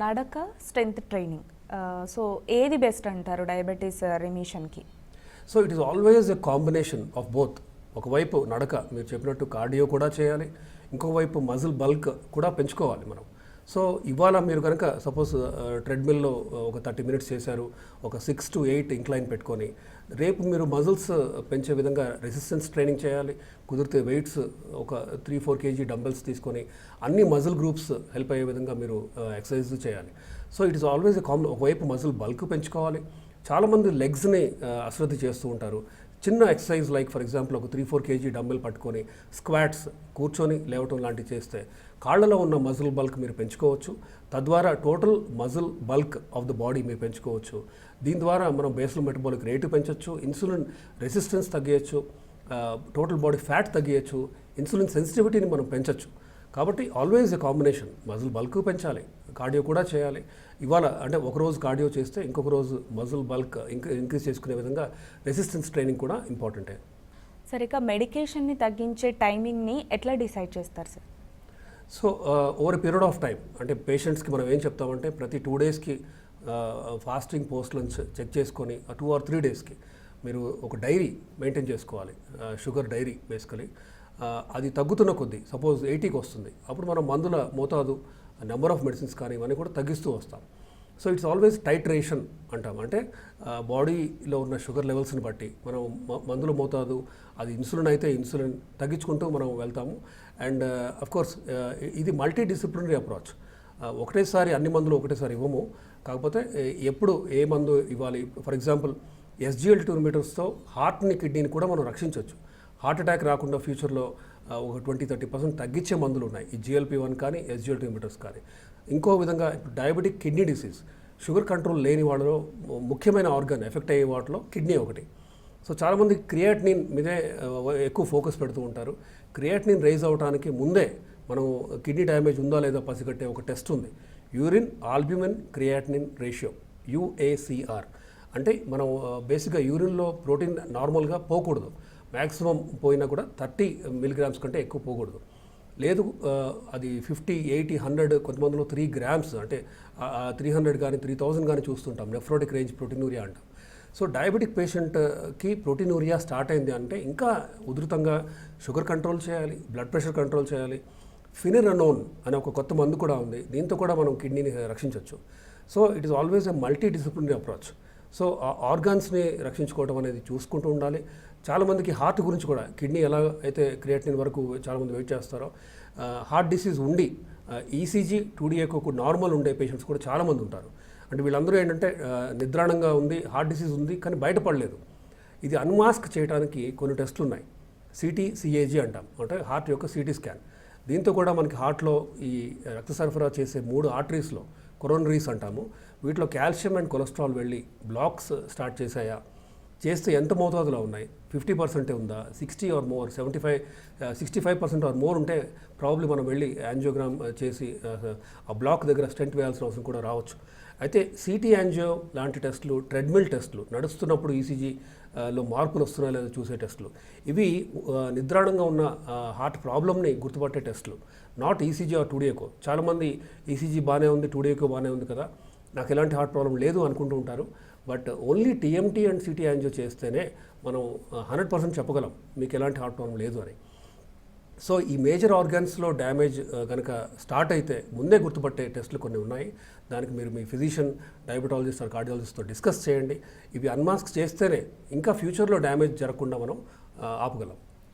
నడక strength training so ఏది best అంటారు diabetes రిమిషన్కి so it is always a combination of both ఒకవైపు నడక మీరు చెప్పినట్టు కార్డియో కూడా చేయాలి ఇంకోవైపు మజిల్ బల్క్ కూడా పెంచుకోవాలి మనం. సో ఇవాళ మీరు కనుక సపోజ్ ట్రెడ్మిల్లో ఒక థర్టీ మినిట్స్ చేశారు ఒక సిక్స్ టు ఎయిట్ ఇంక్లైన్ పెట్టుకొని రేపు మీరు మజిల్స్ పెంచే విధంగా రెసిస్టెన్స్ ట్రైనింగ్ చేయాలి కుదిరితే వెయిట్స్ ఒక త్రీ ఫోర్ కేజీ డంబెల్స్ తీసుకొని అన్ని మజిల్ గ్రూప్స్ హెల్ప్ అయ్యే విధంగా మీరు ఎక్సర్సైజ్ చేయాలి. So it is always a common ఒకవైపు మజిల్ బల్క్ పెంచుకోవాలి. చాలామంది లెగ్స్ని అశ్రద్ధ చేస్తూ ఉంటారు. చిన్న ఎక్సర్సైజ్ లైక్ ఫర్ ఎగ్జాంపుల్ ఒక త్రీ ఫోర్ కేజీ డంబెల్ పట్టుకొని స్క్వాట్స్ కూర్చొని లేవటం లాంటివి చేస్తే కాళ్ళలో ఉన్న మజిల్ బల్క్ మీరు పెంచుకోవచ్చు. తద్వారా total muscle bulk of the body మీరు పెంచుకోవచ్చు. దీని ద్వారా మనం బేసల్ మెటబాలిక్ రేటు పెంచవచ్చు ఇన్సులిన్ రెసిస్టెన్స్ తగ్గించచ్చు టోటల్ బాడీ ఫ్యాట్ తగ్గించచ్చు ఇన్సులిన్ సెన్సిటివిటీని మనం పెంచవచ్చు కాబట్టి always a combination muscle bulk పెంచాలి. కార్డియో కూడా చేయాలి. ఇవాళ అంటే ఒక రోజు కార్డియో చేస్తే ఇంకొక రోజు మజిల్ బల్క్ ఇంక ఇంక్రీజ్ చేసుకునే విధంగా రెసిస్టెన్స్ ట్రైనింగ్ కూడా ఇంపార్టెంటే సార్ ఇక మెడికేషన్ని తగ్గించే టైమింగ్ని ఎట్లా డిసైడ్ చేస్తారు sir? So over period of time అంటే పేషెంట్స్కి మనం ఏం చెప్తామంటే ప్రతి టూ డేస్కి ఫాస్టింగ్ పోస్ట్ లంచ్ చెక్ చేసుకొని టూ ఆర్ త్రీ డేస్కి మీరు ఒక డైరీ మెయింటైన్ చేసుకోవాలి. షుగర్ డైరీ బేసికలీ అది తగ్గుతున్న కొద్దీ సపోజ్ ఎయిటీకి వస్తుంది అప్పుడు మనం మందుల మోతాదు నెంబర్ ఆఫ్ మెడిసిన్స్ కానీ ఇవన్నీ కూడా తగ్గిస్తూ వస్తాం. సో ఇట్స్ ఆల్వేస్ టైట్రేషన్ అంటాం. అంటే బాడీలో ఉన్న షుగర్ లెవెల్స్ని బట్టి మనం మందులు మందుల మోతాదు అది ఇన్సులిన్ అయితే ఇన్సులిన్ తగ్గించుకుంటూ మనం వెళ్తాము. అండ్ కోర్స్ ఇది మల్టీ డిసిప్లినరీ అప్రోచ్ ఒకటేసారి అన్ని మందులు ఒకటేసారి ఇవ్వము. కాకపోతే ఎప్పుడు ఏ మందు ఇవ్వాలి? ఫర్ ఎగ్జాంపుల్ ఎస్జిఎల్ టూ మీటర్స్తో హార్ట్ని కిడ్నీని కూడా మనం రక్షించవచ్చు హార్ట్ అటాక్ రాకుండా ఫ్యూచర్లో ఒక ట్వంటీ థర్టీ పర్సెంట్ తగ్గించే మందులు ఉన్నాయి ఈ జిఎల్పి వన్ కానీ ఎస్జిఎల్ టూ కానీ. ఇంకో విధంగా diabetic kidney disease sugar control లేని వాళ్ళలో ముఖ్యమైన ఆర్గన్ ఎఫెక్ట్ అయ్యే వాటిలో కిడ్నీ ఒకటి. సో చాలామంది క్రియాటినిన్ మీదే ఎక్కువ ఫోకస్ పెడుతూ ఉంటారు. క్రియాటినిన్ రైజ్ అవడానికి ముందే మనం కిడ్నీ డ్యామేజ్ ఉందా లేదా పసిగట్టే ఒక టెస్ట్ ఉంది. Urine albumin creatinine ratio UACR అంటే మనం బేసిక్గా యూరిన్లో ప్రోటీన్ నార్మల్గా పోకూడదు. మ్యాక్సిమం పోయినా కూడా థర్టీ మిలిగ్రామ్స్ కంటే ఎక్కువ పోకూడదు. లేదు అది ఫిఫ్టీ ఎయిటీ హండ్రెడ్ కొంతమందిలో త్రీ గ్రామ్స్ అంటే త్రీ హండ్రెడ్ కానీ త్రీ థౌజండ్ కానీ చూస్తుంటాం. నెఫ్రోటిక్ రేంజ్ ప్రోటీనూరియా అంటాం. సో డయాబెటిక్ పేషెంట్కి ప్రోటీనూరియా స్టార్ట్ అయింది అంటే ఇంకా ఉధృతంగా షుగర్ కంట్రోల్ చేయాలి బ్లడ్ ప్రెషర్ కంట్రోల్ చేయాలి. ఫినిరనోన్ అనే ఒక కొత్త మందు కూడా ఉంది. దీంతో కూడా మనం కిడ్నీని రక్షించవచ్చు so it is always a multidisciplinary approach. So ఆ ఆర్గాన్స్ని రక్షించుకోవడం అనేది చూసుకుంటూ ఉండాలి. చాలామందికి హార్ట్ గురించి కూడా కిడ్నీ ఎలా అయితే క్రియేటిన్ వరకు చాలామంది వెయిట్ చేస్తారో హార్ట్ డిసీజ్ ఉండి ఈసీజీ టూడీఏకు నార్మల్ ఉండే పేషెంట్స్ కూడా చాలామంది ఉంటారు. అంటే వీళ్ళందరూ ఏంటంటే నిద్రాణంగా ఉంది హార్ట్ డిసీజ్ ఉంది కానీ బయటపడలేదు. ఇది అన్మాస్క్ చేయడానికి కొన్ని టెస్టులు ఉన్నాయి. సిటీ సిఏజీ అంటాం. అంటే హార్ట్ యొక్క సిటీ స్కాన్ దీంతో కూడా మనకి హార్ట్లో ఈ రక్త సరఫరా చేసే మూడు ఆర్టరీస్లో కొరోనరీస్ అంటాము. వీటిలో కాల్షియం అండ్ కొలెస్ట్రాల్ వెళ్ళి బ్లాక్స్ స్టార్ట్ చేశాయా? చేస్తే ఎంత మోతాదులో ఉన్నాయి? ఫిఫ్టీ పర్సెంటే ఉందా? Sixty or more? Seventy five sixty five percent or more ఉంటే ప్రాబ్లీ మనం వెళ్ళి యాంజియోగ్రామ్ చేసి ఆ, బ్లాక్ దగ్గర స్టెంట్ వేయాల్సిన అవసరం కూడా రావచ్చు. అయితే సిటీ యాంజియో లాంటి టెస్టులు ట్రెడ్మిల్ టెస్టులు నడుస్తున్నప్పుడు ఈసీజీ లో మార్పులు వస్తున్నాయో లేదో చూసే టెస్టులు ఇవి నిద్రాణంగా ఉన్న హార్ట్ ప్రాబ్లమ్ని గుర్తుపట్టే టెస్టులు నాట్ ఈసీజీ ఆర్ టూడియోకో చాలామంది ఈసీజీ బాగానే ఉంది టూడియోకో బాగానే ఉంది కదా. నాకు ఎలాంటి హార్ట్ ప్రాబ్లం లేదు అనుకుంటూ ఉంటారు. But only TMT and CT angio చేస్తేనే మనం హండ్రెడ్ పర్సెంట్ చెప్పగలం మీకు ఎలాంటి హార్ట్ ప్రాబ్లం లేదు అని. సో ఈ మేజర్ ఆర్గాన్స్లో డ్యామేజ్ కనుక స్టార్ట్ అయితే ముందే గుర్తుపట్టే టెస్టులు కొన్ని ఉన్నాయి. దానికి మీరు మీ ఫిజిషియన్ డయాబెటాలజిస్ట్ ఆర్ కార్డియాలజిస్ట్తో డిస్కస్ చేయండి. ఇవి అన్మాస్క్ చేస్తేనే ఇంకా ఫ్యూచర్లో డ్యామేజ్ జరగకుండా మనం ఆపగలం.